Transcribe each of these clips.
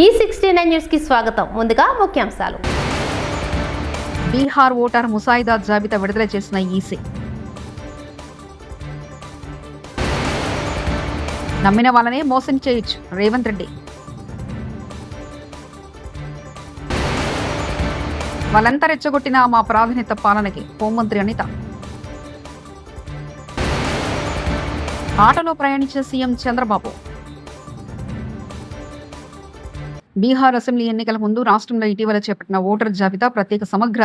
ఈ sixty nine న్యూస్కి స్వాగతం. ముందుగా ముఖ్యాంశాలు. బీహార్ ఓటర్ ముసాయిదా జాబితా విడుదల చేసిన ఈసీ. నమ్మిన వాళ్ళనే మోసం చేయొచ్చు రేవంత్ రెడ్డి. వాళ్ళంతా రెచ్చగొట్టిన మా ప్రాధాన్యత పాలనకి హోంమంత్రి అనిత. ఆటోలో ప్రయాణించిన సీఎం చంద్రబాబు. బీహార్ అసెంబ్లీ ఎన్నికల ముందు రాష్ట్రంలో ఇటీవల చేపట్టిన ఓటర్ జాబితా ప్రత్యేక సమగ్ర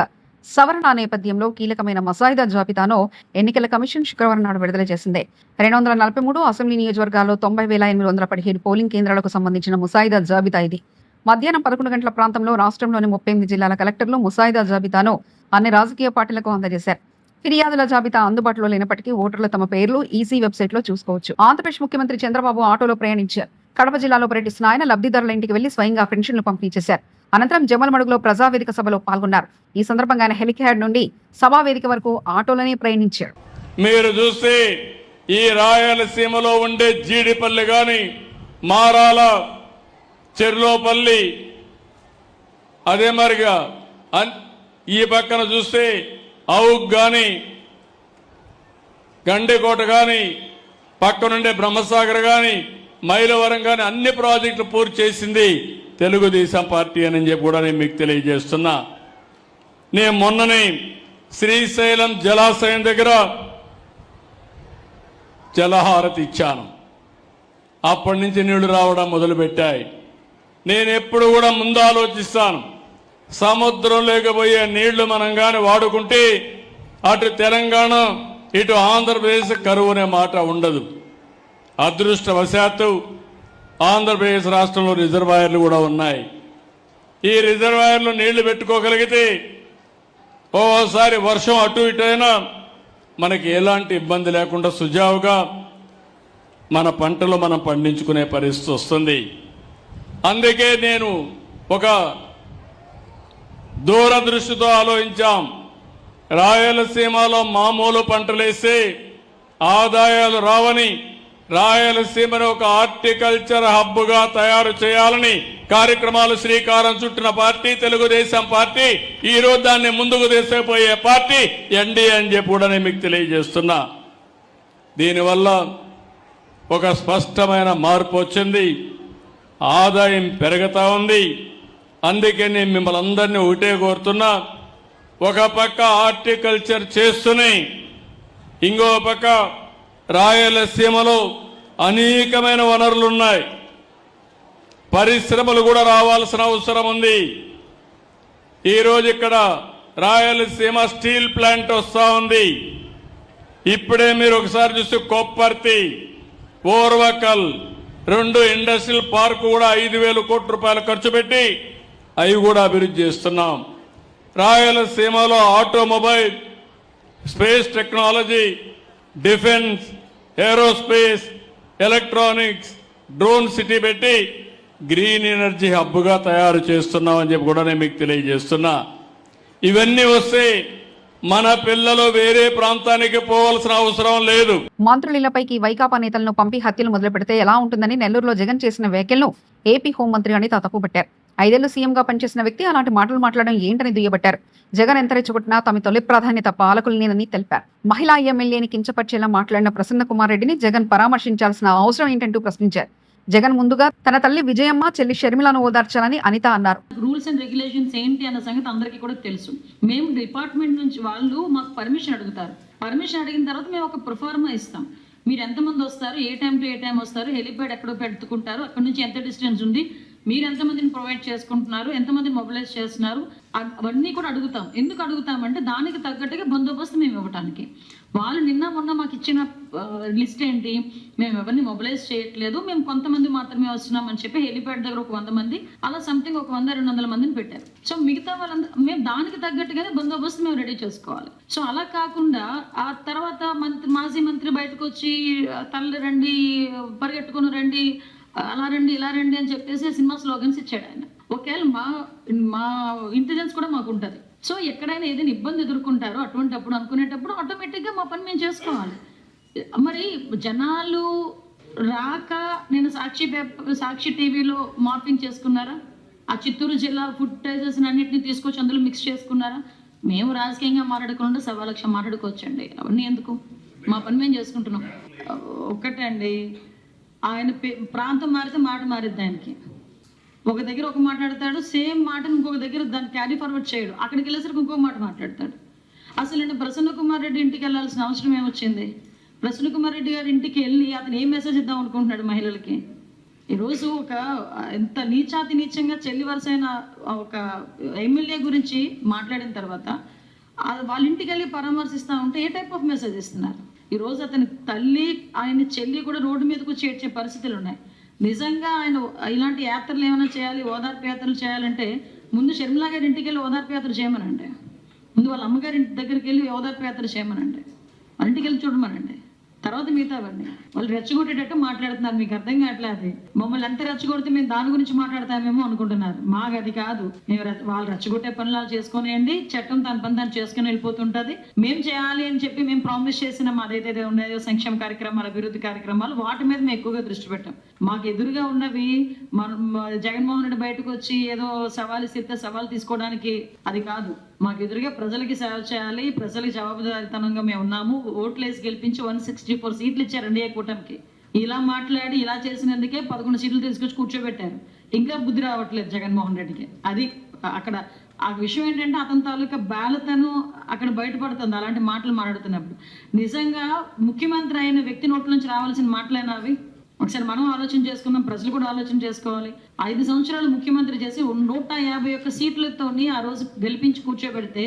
సవరణ నేపథ్యంలో కీలకమైన మసాయిదా జాబితాను ఎన్నికల కమిషన్ శుక్రవారం నాడు విడుదల చేసింది. రెండు వందల నలభై మూడు అసెంబ్లీ నియోజకవర్గాల్లో తొంభై వేల ఎనిమిది వందల పదిహేడు పోలింగ్ కేంద్రాలకు సంబంధించిన ముసాయిదా జాబితా ఇది. మధ్యాహ్నం పదకొండు గంటల ప్రాంతంలో రాష్ట్రంలోని ముప్పై ఎనిమిది జిల్లాల కలెక్టర్లు ముసాయిదా జాబితాను అన్ని రాజకీయ పార్టీలకు అందజేశారు. ఫిర్యాదుల జాబితా అందుబాటులో లేనప్పటికీ ఓటర్లు తమ పేర్లు ఈసీ వెబ్సైట్లో చూసుకోవచ్చు. ఆంధ్రప్రదేశ్ ముఖ్యమంత్రి చంద్రబాబు ఆటోలో ప్రయాణించారు. కడప జిల్లాలో పర్యటిస్తున్న ఆయన లబ్ధిదారుల ఇంటికి వెళ్ళి స్వయంగా పెన్షన్లు పంపిణీ చేశారు అనంతరం జమ్మలమడుగులో ప్రజావేదిక సభలో పాల్గొన్నారు. ఈ సందర్భంగా ఆయన హెలికాడ్ నుండి సభావేదిక వరకు ఆటోలోనే ప్రయాణించారు. మీరు చూస్తే ఈ రాయలసీమలో ఉండే జీడిపల్లి గాని మారాల చెర్లోపల్లి అదే మరిగా ఈ పక్కన చూస్తే అవుక్ గాని గండికోట గాని పక్కనుండే బ్రహ్మసాగర్ కానీ మైలవరంగానే అన్ని ప్రాజెక్టులు పూర్తి చేసింది తెలుగుదేశం పార్టీ అని చెప్పి కూడా నేను మీకు తెలియజేస్తున్నా. నేను మొన్ననే శ్రీశైలం జలాశయం దగ్గర జలహారతి ఇచ్చాను. అప్పటి నుంచి నీళ్ళు రావడం మొదలుపెట్టాయి. నేను ఎప్పుడు కూడా ముందు ఆలోచిస్తాను. సముద్రం లేకపోయే నీళ్ళు మనం కానీ వాడుకుంటే అటు తెలంగాణ ఇటు ఆంధ్రప్రదేశ్ కరువు అనే మాట ఉండదు. అదృష్టవశాత్తు ఆంధ్రప్రదేశ్ రాష్ట్రంలో రిజర్వాయర్లు కూడా ఉన్నాయి. ఈ రిజర్వాయర్లు నీళ్ళు పెట్టుకోగలిగితే ఓసారి వర్షం అటు ఇటు అయినా మనకి ఎలాంటి ఇబ్బంది లేకుండా సుజావుగా మన పంటలు మనం పండించుకునే పరిస్థితి వస్తుంది. అందుకే నేను ఒక దూరదృష్టితో ఆలోచించాం. రాయలసీమలో మామూలు పంటలేస్తే ఆదాయాలు రావని రాయలసీమను ఒక హార్టికల్చర్ హబ్గా తయారు చేయాలని కార్యక్రమాలు శ్రీకారం చుట్టిన పార్టీ తెలుగుదేశం పార్టీ ఈ రోజు దాన్ని ముందుకు తీసుకుపోయే పార్టీ ఎన్డీఏ అని చెప్పి కూడా నేను మీకు తెలియజేస్తున్నా. దీనివల్ల ఒక స్పష్టమైన మార్పు వచ్చింది. ఆదాయం పెరుగుతూ ఉంది. అందుకే నేను మిమ్మల్ని అందరినీ ఒకటే కోరుతున్నా. ఒక పక్క హార్టికల్చర్ చేస్తూనే ఇంకో పక్క రాయలసీమలో అనేకమైన వనరులు ఉన్నాయి పరిశ్రమలు కూడా రావాల్సిన అవసరం ఉంది. ఈరోజు ఇక్కడ రాయలసీమ స్టీల్ ప్లాంట్ వస్తూ ఉంది. ఇప్పుడే మీరు ఒకసారి చూస్తే కొప్పర్తి ఓర్వకల్ రెండు ఇండస్ట్రియల్ పార్క్ కూడా ఐదు వేల కోట్ల రూపాయలు ఖర్చు పెట్టి అవి కూడా అభివృద్ధి చేస్తున్నాం. రాయలసీమలో automobile space technology defence aerospace electronics drone city పెట్టి గ్రీన్ ఎనర్జీ హబ్గా తయారు చేస్తున్నామని చెప్పి కూడా నేను మీకు తెలియజేస్తున్నా. ఇవన్నీ వస్తే మన పిల్లలు వేరే ప్రాంతానికి పోవాల్సిన అవసరం లేదు. మంత్రులపైకి వైకాపా నేతలను పంపి హత్యలు మొదలు పెడితే ఎలా ఉంటుందని నెల్లూరులో జగన్ చేసిన వ్యాఖ్యలను ఏపీ హోంమంత్రి అనిత తప్పుపట్టారు. ఐదేళ్ళు సీఎంగా పనిచేసిన వ్యక్తి అలాంటి మాటలు మాట్లాడడం ఏంటని దుయ్యబట్టారు. జగన్ ఎంత రెచ్చగొట్టినా తమ తొలి ప్రాధాన్యత పాలకులనేనని తెలిపారు. మహిళా ఎమ్మెల్యేని కించపరిచేలా మాట్లాడిన ప్రసన్న కుమార్ రెడ్డిని జగన్ పరామర్శించాల్సిన అవసరం ఏంటంటూ ప్రశ్నించారు. జగన్ ముందుగా తన తల్లి విజయమ్మ చెల్లి షర్మిలను ఓదార్చాలని అనిత అన్నారు. రూల్స్ అండ్ రెగ్యులేషన్స్ ఏంటి అన్న సంగతి అందరికీ కూడా తెలుసు. మేము డిపార్ట్మెంట్ నుంచి వాళ్ళు మాకు పర్మిషన్ అడుగుతారు. పర్మిషన్ అడిగిన తర్వాత మేము ఒక ప్రొఫార్మా ఇస్తాం. మీరు ఎంతమంది వస్తారు? ఏ టైం టు ఏ టైం వస్తారు? హెలిప్యాడ్ ఎక్కడో పెట్టుకుంటారు. అక్కడ నుంచి ఎంత డిస్టెన్స్ ఉంది? మీరు ఎంతమందిని ప్రొవైడ్ చేసుకుంటున్నారు? ఎంతమందిని మొబిలైజ్ చేస్తున్నారు? అవన్నీ కూడా అడుగుతాం. ఎందుకు అడుగుతామంటే దానికి తగ్గట్టుగా బందోబస్తు మేము ఇవ్వటానికి. వాళ్ళు నిన్న మొన్న మాకు ఇచ్చిన లిస్ట్ ఏంటి? మేము ఎవరిని మొబిలైజ్ చేయట్లేదు. మేము కొంతమంది మాత్రమే వస్తున్నాం అని చెప్పి హెలిప్యాడ్ దగ్గర ఒక వంద మంది అలా సంథింగ్ ఒక వంద రెండు వందల మందిని పెట్టారు. సో మిగతా వాళ్ళందరూ మేము దానికి తగ్గట్టుగానే బందోబస్తు మేము రెడీ చేసుకోవాలి. సో అలా కాకుండా ఆ తర్వాత మంత్రి మాజీ మంత్రి బయటకు వచ్చి తల్లి రండి పరిగెట్టుకుని రండి అలా రండి ఇలా రండి అని చెప్పేసి సినిమా స్లోగన్స్ ఇచ్చాడు ఆయన. ఒకవేళ మా మా ఇంటెలిజెన్స్ కూడా మాకు ఉంటుంది సో ఎక్కడైనా ఏదైనా ఇబ్బంది ఎదుర్కొంటారో అటువంటిప్పుడు అనుకునేటప్పుడు ఆటోమేటిక్గా మా పని మేము చేసుకోవాలి. మరి జనాలు రాక నేను సాక్షి పేపర్ సాక్షి టీవీలో మార్పింగ్ చేసుకున్నారా? ఆ చిత్తూరు జిల్లా ఫుడ్ ఫుటేజెస్ అన్నింటినీ తీసుకొచ్చి అందులో మిక్స్ చేసుకున్నారా? మేము రాజకీయంగా మాట్లాడకుండా సవా లక్ష మాట్లాడుకోవచ్చండి. అవన్నీ ఎందుకు? మా పని మేము చేసుకుంటున్నాం. ఒక్కటే అండి ఆయన పే- ప్రాంతం మారితే మాట మారిద్ది ఆయనకి. ఒక దగ్గర ఒక మాట్లాడతాడు సేమ్ మాటను ఇంకొక దగ్గర దాన్ని క్యారీ ఫార్వర్డ్ చేయడు. అక్కడికి వెళ్ళేసరికి ఇంకొక మాట మాట్లాడతాడు. అసలు నేను ప్రసన్న కుమార్ రెడ్డి ఇంటికి వెళ్ళాల్సిన అవసరం ఏమొచ్చింది? ప్రసన్న కుమార్ రెడ్డి గారి ఇంటికి వెళ్ళి అతను ఏం మెసేజ్ ఇద్దాం అనుకుంటున్నాడు మహిళలకి? ఈరోజు ఒక ఎంత నీచాతి నీచంగా చెల్లి వరుసైన ఒక ఎమ్మెల్యే గురించి మాట్లాడిన తర్వాత వాళ్ళ ఇంటికి వెళ్ళి పరామర్శిస్తూ ఉంటే ఏ టైప్ ఆఫ్ మెసేజ్ ఇస్తున్నారు? ఈరోజు అతని తల్లి ఆయన చెల్లి కూడా రోడ్డు మీదకు చేర్చే పరిస్థితులు ఉన్నాయి. నిజంగా ఆయన ఇలాంటి యాత్రలు ఏమైనా చేయాలి ఓదార్పు యాత్రలు చేయాలంటే ముందు షర్మిలా గారి ఇంటికి వెళ్ళి ఓదార్పు యాత్ర చేయమనండి. ముందు వాళ్ళ అమ్మగారి ఇంటి దగ్గరికి వెళ్ళి ఓదార్పు యాత్ర చేయమనండి. వాళ్ళ ఇంటికి వెళ్ళి చూడమనండి. తర్వాత మిగతావండి వాళ్ళు రెచ్చగొట్టేటట్టు మాట్లాడుతున్నారు. మీకు అర్థం కావట్లేదు అది. మమ్మల్ని ఎంత రెచ్చగొడితే మేము దాని గురించి మాట్లాడతామేమో అనుకుంటున్నారు. మాకు అది కాదు. మేము వాళ్ళు రెచ్చగొట్టే పనులు వాళ్ళు చేసుకునేయండి. చట్టం తన పని తను చేసుకుని వెళ్ళిపోతుంటది. మేము చేయాలి అని చెప్పి మేము ప్రామిస్ చేసిన మాదైతే ఉన్నాయో సంక్షేమ కార్యక్రమాలు అభివృద్ధి కార్యక్రమాలు వాటి మీద మేము ఎక్కువగా దృష్టి పెట్టాం. మాకు ఎదురుగా ఉన్నవి మన జగన్మోహన్ రెడ్డి బయటకు వచ్చి ఏదో సవాలు ఇస్తే సవాలు తీసుకోవడానికి అది కాదు. మాకు ఎదురుగా ప్రజలకి సేవ చేయాలి ప్రజలకి జవాబుదారితనంగా మేము ఉన్నాము. ఓట్లేసి గెలిపించి వన్ సిక్స్టీ ఫోర్ సీట్లు ఇచ్చారు ఏ కూటమికి. ఇలా మాట్లాడి ఇలా చేసినందుకే పదకొండు సీట్లు తీసుకొచ్చి కూర్చోబెట్టారు. ఇంకా బుద్ధి రావట్లేదు జగన్మోహన్ రెడ్డికి. అది అక్కడ ఆ విషయం ఏంటంటే అతని తాలూకా బాలతను అక్కడ బయటపడుతుంది అలాంటి మాటలు మాట్లాడుతున్నప్పుడు. నిజంగా ముఖ్యమంత్రి అయిన వ్యక్తి నోట్ల నుంచి రావాల్సిన మాటలేనా అవి? ఒకసారి మనం ఆలోచన చేసుకుందాం ప్రజలు కూడా ఆలోచన చేసుకోవాలి. ఐదు సంవత్సరాలు ముఖ్యమంత్రి చేసి నూట యాభై ఒక్క సీట్లతోని ఆ రోజు గెలిపించి కూర్చోబెడితే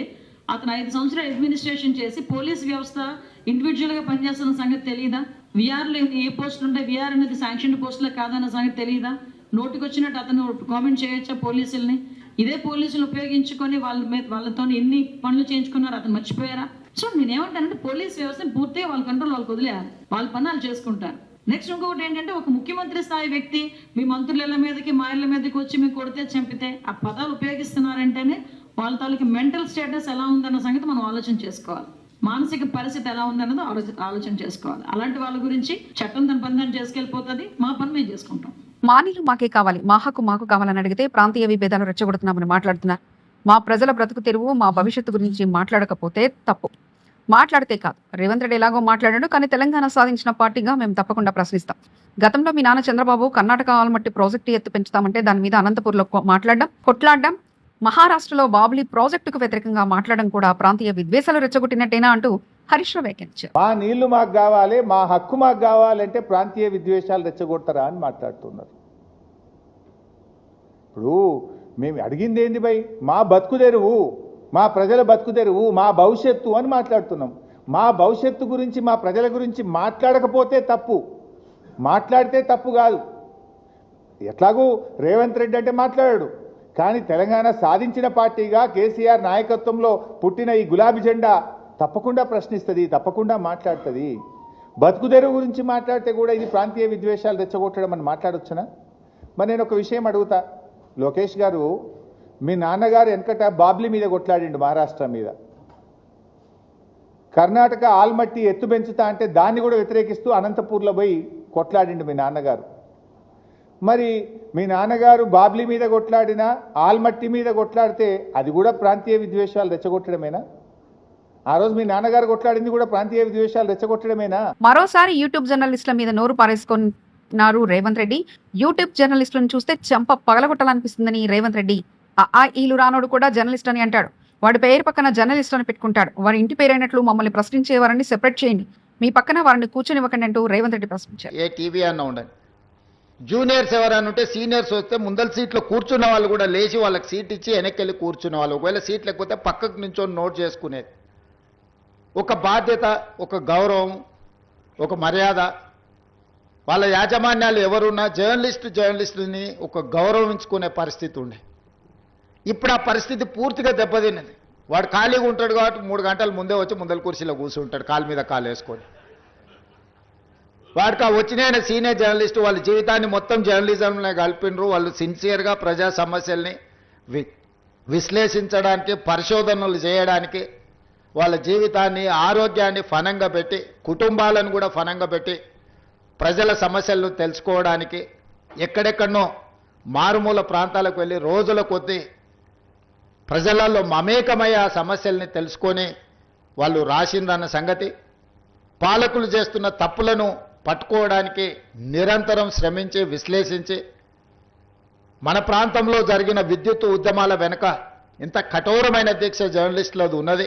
అతను ఐదు సంవత్సరాలు అడ్మినిస్ట్రేషన్ చేసి పోలీస్ వ్యవస్థ ఇండివిజువల్గా పనిచేస్తున్న సంగతి తెలియదా విఆర్లో ఏ పోస్టులు ఉంటాయి విఆర్ అనేది శాంక్షన్ పోస్టులే కాదన్న సంగతి తెలియదా నోటికి వచ్చినట్టు అతను కామెంట్ చేయొచ్చా పోలీసుల్ని? ఇదే పోలీసులు ఉపయోగించుకొని వాళ్ళ మీద వాళ్ళతో ఎన్ని పనులు చేయించుకున్నారు అతను మర్చిపోయారా? సో నేనేమంటానంటే పోలీస్ వ్యవస్థను పూర్తిగా వాళ్ళ కంట్రోల్ వాళ్ళకి వదిలేయాలి. వాళ్ళ పని వాళ్ళు చేసుకుంటారు. నెక్స్ట్ ఇంకొకటి ఏంటంటే ఒక ముఖ్యమంత్రి స్థాయి వ్యక్తి మీ మంత్రుల మీదకి మా ఇళ్ళ మీదకి వచ్చి మీకు కొడితే చంపితే ఆ పదాలు ఉపయోగిస్తున్నారంటేనే వాళ్ళ తాలూకి మెంటల్ స్టేటస్ ఎలా ఉందన్న సంగతి మనం ఆలోచన చేసుకోవాలి. మానసిక పరిస్థితి ఎలా ఉందన్నది ఆలోచన ఆలోచన చేసుకోవాలి. అలాంటి వాళ్ళ గురించి చట్టం తన పని దాన్ని చేసుకెళ్ళిపోతుంది మా పని మేము చేసుకుంటాం. మా నీళ్ళు మాకే కావాలి. మా హక్కు మాకు కావాలని అడిగితే ప్రాంతీయ విభేదాలు రెచ్చగొడుతున్నామని మాట్లాడుతున్నారు. మా ప్రజల బ్రతుకు తెరువు మా భవిష్యత్తు గురించి మాట్లాడకపోతే తప్పు. మాట్లాడితే కాదు. రేవంత్ రెడ్డి ఎలాగో మాట్లాడాడు కానీ తెలంగాణ సాధించిన పార్టీగా మేము తప్పకుండా ప్రశ్నిస్తాం. గతంలో మీ నాన్న చంద్రబాబు కర్ణాటక ఆల్మట్టి ప్రాజెక్టు ఎత్తు పెంచుతామంటే దాని మీద అనంతపూర్లో మాట్లాడడం కొట్లాడడం మహారాష్ట్రలో బాబ్లీ ప్రాజెక్టుకు వ్యతిరేకంగా మాట్లాడడం కూడా ప్రాంతీయ విద్వేషాలు రెచ్చగొట్టినట్టేనా అంటూ హరీష్ వ్యాఖ్యానించారు. మా నీళ్ళు మాకు కావాలి మా హక్కు మాకు కావాలంటే ప్రాంతీయ విద్వేషాలు రెచ్చగొడతారా అని మాట్లాడుతున్నారు. ఇప్పుడు మేము అడిగింది ఏంది భయ్? మా బతుకు తెరువు. మా ప్రజల బతుకు తెరువు మా భవిష్యత్తు అని మాట్లాడుతున్నాం. మా భవిష్యత్తు గురించి మా ప్రజల గురించి మాట్లాడకపోతే తప్పు. మాట్లాడితే తప్పు కాదు. ఎట్లాగూ రేవంత్ రెడ్డి అంటే మాట్లాడాడు. కానీ తెలంగాణ సాధించిన పార్టీగా కేసీఆర్ నాయకత్వంలో పుట్టిన ఈ గులాబీ జెండా తప్పకుండా ప్రశ్నిస్తుంది తప్పకుండా మాట్లాడుతుంది. బతుకుదెరువు గురించి మాట్లాడితే కూడా ఇది ప్రాంతీయ విద్వేషాలు రెచ్చగొట్టడం అని మాట్లాడొచ్చునా? మరి నేను ఒక విషయం అడుగుతా. లోకేష్ గారు మీ నాన్నగారు వెనకట బాబ్లీ మీద కొట్లాడిండు మహారాష్ట్ర మీద. కర్ణాటక ఆల్మట్టి ఎత్తు పెంచుతా అంటే దాన్ని కూడా వ్యతిరేకిస్తూ అనంతపూర్లో పోయి కొట్లాడిండు మీ నాన్నగారు. మరి మీ నాన్నగారు బాబ్లీ మీద కొట్లాడినా ఆల్మట్టి మీద కొట్లాడితే అది కూడా ప్రాంతీయ విద్వేషాలు రెచ్చగొట్టడమేనా? ఆ రోజు మీ నాన్నగారు కొట్లాడింది కూడా ప్రాంతీయ విద్వేషాలు రెచ్చగొట్టడమేనా? మరోసారి యూట్యూబ్ జర్నలిస్టుల మీద నోరు పారేసుకున్నారు రేవంత్ రెడ్డి. యూట్యూబ్ జర్నలిస్టులను చూస్తే చెంప పగలగొట్టాలనిపిస్తుందని రేవంత్ రెడ్డి ఆ ఈలు రానోడు కూడా జర్నలిస్ట్ అని అంటాడు. వాడి పేరు పక్కన జర్నలిస్ట్ అని పెట్టుకుంటాడు. వారి ఇంటి పేరైనట్లు మమ్మల్ని ప్రశ్నించే వారిని సెపరేట్ చేయండి. మీ పక్కన వారిని కూర్చొనివ్వకండి అంటూ రేవంత్ రెడ్డి ప్రశ్నించారు. ఏ టీవీ అన్న ఉండండి. జూనియర్స్ ఎవరైనా ఉంటే సీనియర్స్ వస్తే ముందల సీట్లో కూర్చున్న వాళ్ళు కూడా లేచి వాళ్ళకి సీట్ ఇచ్చి వెనక్కి వెళ్ళి కూర్చున్న వాళ్ళు. ఒకవేళ సీట్ లేకపోతే పక్కకు నించొని నోట్ చేసుకునేది. ఒక బాధ్యత ఒక గౌరవం ఒక మర్యాద. వాళ్ళ యాజమాన్యాలు ఎవరున్నా జర్నలిస్ట్ జర్నలిస్టుని ఒక గౌరవించుకునే పరిస్థితి ఉండే. ఇప్పుడు ఆ పరిస్థితి పూర్తిగా దెబ్బతిన్నది. వాడు ఖాళీగా ఉంటాడు కాబట్టి మూడు గంటల ముందే వచ్చి ముందల కుర్చీలో కూర్చుంటాడు కాలు మీద కాలు వేసుకొని. వాడికి ఆ వచ్చిన సీనియర్ జర్నలిస్ట్ వాళ్ళ జీవితాన్ని మొత్తం జర్నలిజంలో కలిపినరు. వాళ్ళు సిన్సియర్గా ప్రజా సమస్యల్ని వి విశ్లేషించడానికి పరిశోధనలు చేయడానికి వాళ్ళ జీవితాన్ని ఆరోగ్యాన్ని ఫనంగా పెట్టి కుటుంబాలను కూడా ఫనంగా పెట్టి ప్రజల సమస్యలను తెలుసుకోవడానికి ఎక్కడెక్కడనో మారుమూల ప్రాంతాలకు వెళ్ళి రోజుల కొద్దీ ప్రజలలో మమేకమై ఆ సమస్యల్ని తెలుసుకొని వాళ్ళు రాసిందన్న సంగతి పాలకులు చేస్తున్న తప్పులను పట్టుకోవడానికి నిరంతరం శ్రమించి విశ్లేషించి మన ప్రాంతంలో జరిగిన విద్యుత్ ఉద్యమాల వెనుక ఇంత కఠోరమైన దీక్ష జర్నలిస్టులది ఉన్నది.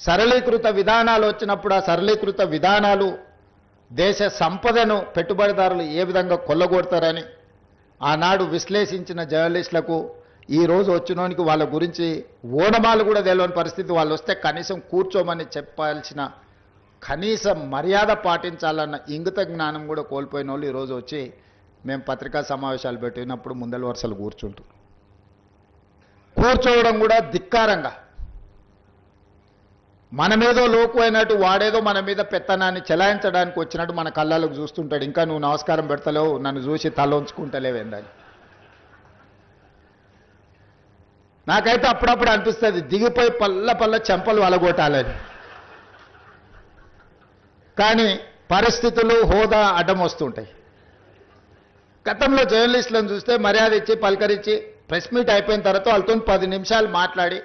సరళీకృత విధానాలు వచ్చినప్పుడు ఆ సరళీకృత విధానాలు దేశ సంపదను పెట్టుబడిదారులు ఏ విధంగా కొల్లగొడతారని ఆనాడు విశ్లేషించిన జర్నలిస్టులకు ఈరోజు వచ్చినోనికి వాళ్ళ గురించి ఓనమాలు కూడా తెలియని పరిస్థితి వాళ్ళు వస్తే కనీసం కూర్చోమని చెప్పాల్సిన కనీస మర్యాద పాటించాలన్న ఇంగిత జ్ఞానం కూడా కోల్పోయిన వాళ్ళు ఈరోజు వచ్చి మేము పత్రికా సమావేశాలు పెట్టినప్పుడు ముందల వరుసలు కూర్చుంటాం. కూర్చోవడం కూడా ధిక్కారంగా. మనమేదో లోకు అయినట్టు వాడేదో మన మీద పెత్తనాన్ని చెలాయించడానికి వచ్చినట్టు మన కళ్ళలోకి చూస్తుంటాడు. ఇంకా నువ్వు నమస్కారం పెడతలేవు నన్ను చూసి తల ఉంచుకుంటలేవేందని నాకైతే అప్పుడప్పుడు అనిపిస్తుంది దిగిపోయి పల్ల పల్ల చెంపలు వలగొట్టాలని. కానీ పరిస్థితులు హోదా అడ్డం వస్తుంటాయి. గతంలో జర్నలిస్టులను చూస్తే మర్యాద ఇచ్చి పలకరించి ప్రెస్ మీట్ అయిపోయిన తర్వాత వాళ్ళతో పది నిమిషాలు మాట్లాడి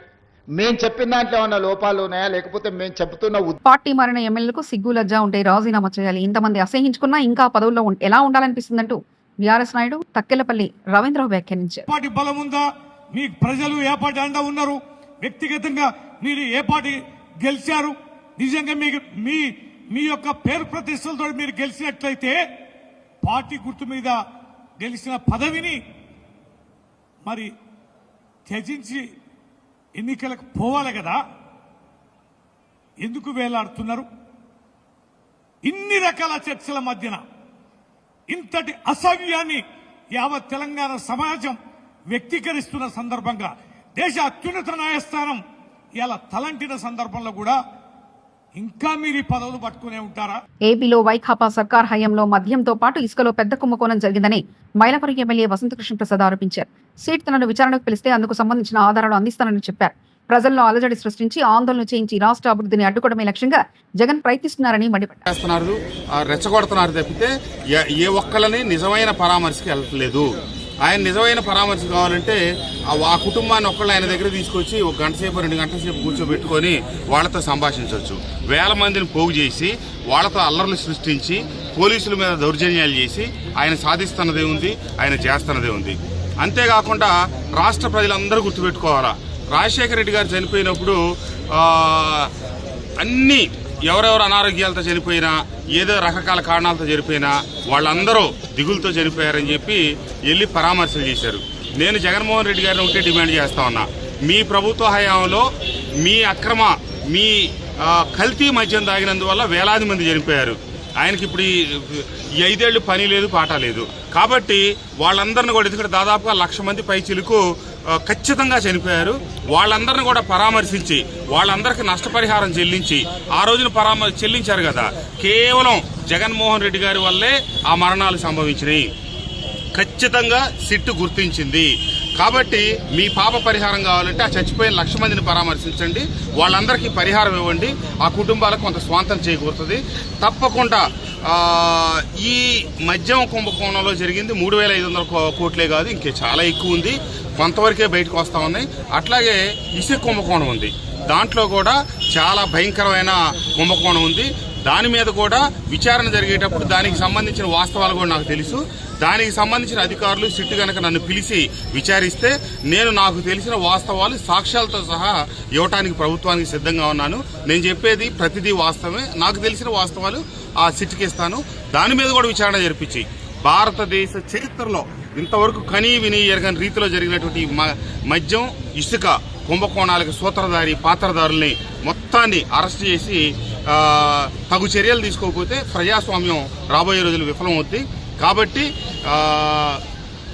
మేము చెప్పిన దాంట్లో ఏమన్నా లోపాలు ఉన్నాయా? లేకపోతే మేము చెబుతున్న పార్టీ మారిన ఎమ్మెల్యేలకు సిగ్గు లజ్జ ఉంటే రాజీనామా చేయాలి. ఇంతమంది అసహించుకున్నా ఇంకా పదవుల్లో ఎలా ఉండాలనిపిస్తుందంటూ బీఆర్ఎస్ నాయుడు తక్కెలపల్లి రవీంద్రరావు వ్యాఖ్యానించారు. బలం ఉందా? మీ ప్రజలు ఏ పార్టీ అండా ఉన్నారు? వ్యక్తిగతంగా మీరు ఏ పార్టీ గెలిచారు? నిజంగా మీకు మీ మీ యొక్క పేరు ప్రతిష్టలతో మీరు గెలిచినట్లయితే పార్టీ గుర్తు మీద గెలిచిన పదవిని మరి త్యజించి ఎన్నికలకు పోవాలి కదా? ఎందుకు వేలాడుతున్నారు? ఇన్ని రకాల చర్చల మధ్యన ఇంతటి అసవ్యాన్ని యావత్ తెలంగాణ సమాజం వ్యక్తీకరిస్తున్న సందర్భంగా దేశ అత్యున్నత న్యాయస్థానం ఇలా తలంటిన సందర్భంలో కూడా ఇంకా మీరు ఈ పదవులు పట్టుకునే ఉంటారా? ఏపీలో వైకాపా సర్కార్ హయాంలో మద్యంతో పాటు ఇసుకలో పెద్ద కుంభకోణం జరిగిందని మైలవరం ఎమ్మెల్యే వసంతకృష్ణ ప్రసాద్ ఆరోపించారు. సీట్ తనను విచారణకు పిలిస్తే అందుకు సంబంధించిన ఆధారాలు అందిస్తానని చెప్పారు. ప్రజల్లో అలజడి సృష్టించి ఆందోళన చేయించి రాష్ట్ర అభివృద్ధిని అడ్డుకోవడమే లక్ష్యంగా జగన్ ప్రయత్నిస్తున్నారని మండిపడ్డారు. రెచ్చగొడుతున్నారు తప్పితే ఏ- ఏ ఒక్కళ్ళని నిజమైన పరామర్శకి వెళ్ళట్లేదు. ఆయన నిజమైన పరామర్శ కావాలంటే ఆ కుటుంబాన్ని ఒక్కళ్ళు ఆయన దగ్గర తీసుకొచ్చి ఒక గంట సేపు రెండు గంటల సేపు కూర్చోబెట్టుకొని వాళ్ళతో సంభాషించవచ్చు. వేల మందిని పోగు చేసి వాళ్ళతో అల్లర్లు సృష్టించి పోలీసుల మీద దౌర్జన్యాలు చేసి ఆయన సాధిస్తున్నదే ఉంది ఆయన చేస్తున్నదే ఉంది. అంతేకాకుండా రాష్ట్ర ప్రజలందరూ గుర్తుపెట్టుకోవాలా? రాజశేఖర రెడ్డి గారు చనిపోయినప్పుడు అన్నీ ఎవరెవరు అనారోగ్యాలతో చనిపోయినా ఏదో రకరకాల కారణాలతో చనిపోయినా వాళ్ళందరూ దిగులతో చనిపోయారని చెప్పి వెళ్ళి పరామర్శలు చేశారు. నేను జగన్మోహన్ రెడ్డి గారిని ఒకటే డిమాండ్ చేస్తా ఉన్నా. మీ ప్రభుత్వ హయాంలో మీ అక్రమ మీ కల్తీ మద్యం తాగినందువల్ల వేలాది మంది చనిపోయారు. ఆయనకి ఇప్పుడు ఈ ఐదేళ్ళు పని లేదు పాట లేదు. కాబట్టి వాళ్ళందరిని కూడా ఎందుకంటే దాదాపుగా లక్ష మంది పై చిలుకు ఖచ్చితంగా చనిపోయారు. వాళ్ళందరిని కూడా పరామర్శించి వాళ్ళందరికీ నష్టపరిహారం చెల్లించి ఆ రోజున పరామర్ చెల్లించారు కదా. కేవలం జగన్మోహన్ రెడ్డి గారి వల్లే ఆ మరణాలు సంభవించినాయి. ఖచ్చితంగా సిట్టు గుర్తించింది. కాబట్టి మీ పాప పరిహారం కావాలంటే ఆ చచ్చిపోయిన లక్ష మందిని పరామర్శించండి. వాళ్ళందరికీ పరిహారం ఇవ్వండి. ఆ కుటుంబాలకు కొంత స్వాంతం చేకూరుతుంది. తప్పకుండా ఈ మద్యం కుంభకోణంలో జరిగింది. మూడు వేల ఐదు వందల కోట్లే కాదు ఇంకే చాలా ఎక్కువ ఉంది. కొంతవరకే బయటకు వస్తూ ఉన్నాయి. అట్లాగే ఇసుక కుంభకోణం ఉంది. దాంట్లో కూడా చాలా భయంకరమైన కుంభకోణం ఉంది. దాని మీద కూడా విచారణ జరిగేటప్పుడు దానికి సంబంధించిన వాస్తవాలు కూడా నాకు తెలుసు. దానికి సంబంధించిన అధికారులు సిట్టు కనుక నన్ను పిలిచి విచారిస్తే నేను నాకు తెలిసిన వాస్తవాలు సాక్ష్యాలతో సహా ఇవ్వటానికి ప్రభుత్వానికి సిద్ధంగా ఉన్నాను. నేను చెప్పేది ప్రతిదీ వాస్తవమే. నాకు తెలిసిన వాస్తవాలు ఆ సిట్టుకి ఇస్తాను. దాని మీద కూడా విచారణ జరిపించి భారతదేశ చరిత్రలో ఇంతవరకు కనీ విని ఎరగని రీతిలో జరిగినటువంటి మ- మద్యం ఇసుక కుంభకోణాలకు సూత్రధారి పాత్రధారుల్ని మొత్తాన్ని అరెస్ట్ చేసి తగు చర్యలు తీసుకోకపోతే ప్రజాస్వామ్యం రాబోయే రోజులు విఫలమవుద్ది. కాబట్టి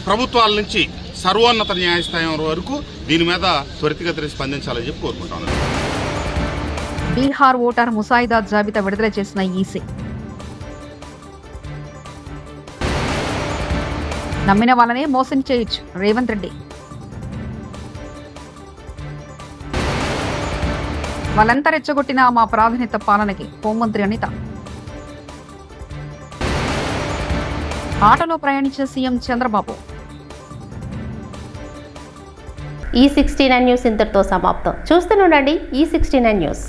ప్రభుత్వాల నుంచి సర్వోన్నత న్యాయస్థానం వరకు దీని మీద త్వరితగతిని స్పందించాలని చెప్పి కోరుకుంటాను బీహార్ ఓటర్ ముసాయిదా జాబితా విడుదల చేసిన ఈసీ నమ్మిన వాళ్ళనే మోసం చేయొచ్చు. రేవంత్ రెడ్డి. వాళ్ళంతా రెచ్చగొట్టిన మా ప్రాధాన్యత పాలనకి హోంమంత్రి అనిత. ఆటోలో ప్రయాణించిన సీఎం చంద్రబాబు. ఈ సిక్స్టీ నైన్ న్యూస్ ఇంతటితో సమాప్తం. చూస్తూనే ఉండండి ఈ సిక్స్టీ నైన్ న్యూస్.